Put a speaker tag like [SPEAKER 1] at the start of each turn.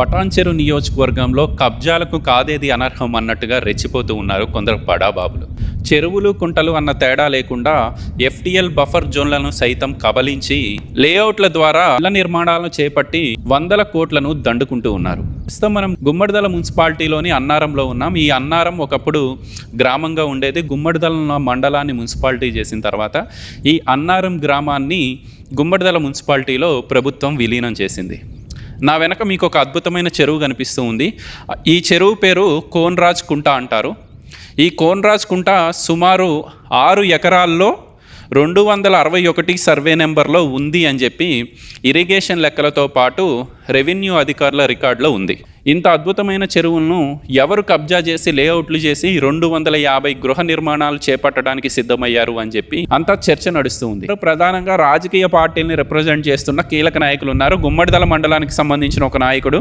[SPEAKER 1] పటాన్చెరు నియోజకవర్గంలో కబ్జాలకు కాదేది అనర్హం అన్నట్టుగా రెచ్చిపోతూ ఉన్నారు కొందరు బడాబాబులు చెరువులు కుంటలు అన్న తేడా లేకుండా ఎఫ్డిఎల్ బఫర్ జోన్లను సైతం కబలించి లేఅవుట్ల ద్వారా ఇళ్ళ నిర్మాణాలను చేపట్టి వందల కోట్లను దండుకుంటూ ఉన్నారు. ప్రస్తుతం మనం గుమ్మడిదల మున్సిపాలిటీలోని అన్నారంలో ఉన్నాం. ఈ అన్నారం ఒకప్పుడు గ్రామంగా ఉండేది. గుమ్మడిదల మండలాన్ని మున్సిపాలిటీ చేసిన తర్వాత ఈ అన్నారం గ్రామాన్ని గుమ్మడిదల మున్సిపాలిటీలో ప్రభుత్వం విలీనం చేసింది. నా వెనక మీకు ఒక అద్భుతమైన చెరువు కనిపిస్తూ ఉంది. ఈ చెరువు పేరు కోన్రాజ్ కుంట అంటారు. ఈ కోన్రాజ్ కుంట సుమారు ఆరు ఎకరాల్లో రెండు వందల అరవై ఒకటి సర్వే నెంబర్లో ఉంది అని చెప్పి ఇరిగేషన్ లెక్కలతో పాటు రెవెన్యూ అధికారుల రికార్డులో ఉంది. ఇంత అద్భుతమైన చెరువులను ఎవరు కబ్జా చేసి లేఅవుట్లు చేసి రెండు వందల యాభై గృహ నిర్మాణాలు చేపట్టడానికి సిద్ధమయ్యారు అని చెప్పి అంతా చర్చ నడుస్తూ ఉంది. ప్రధానంగా రాజకీయ పార్టీని రిప్రజెంట్ చేస్తున్న కీలక నాయకులు ఉన్నారు. గుమ్మడిదల మండలానికి సంబంధించిన ఒక నాయకుడు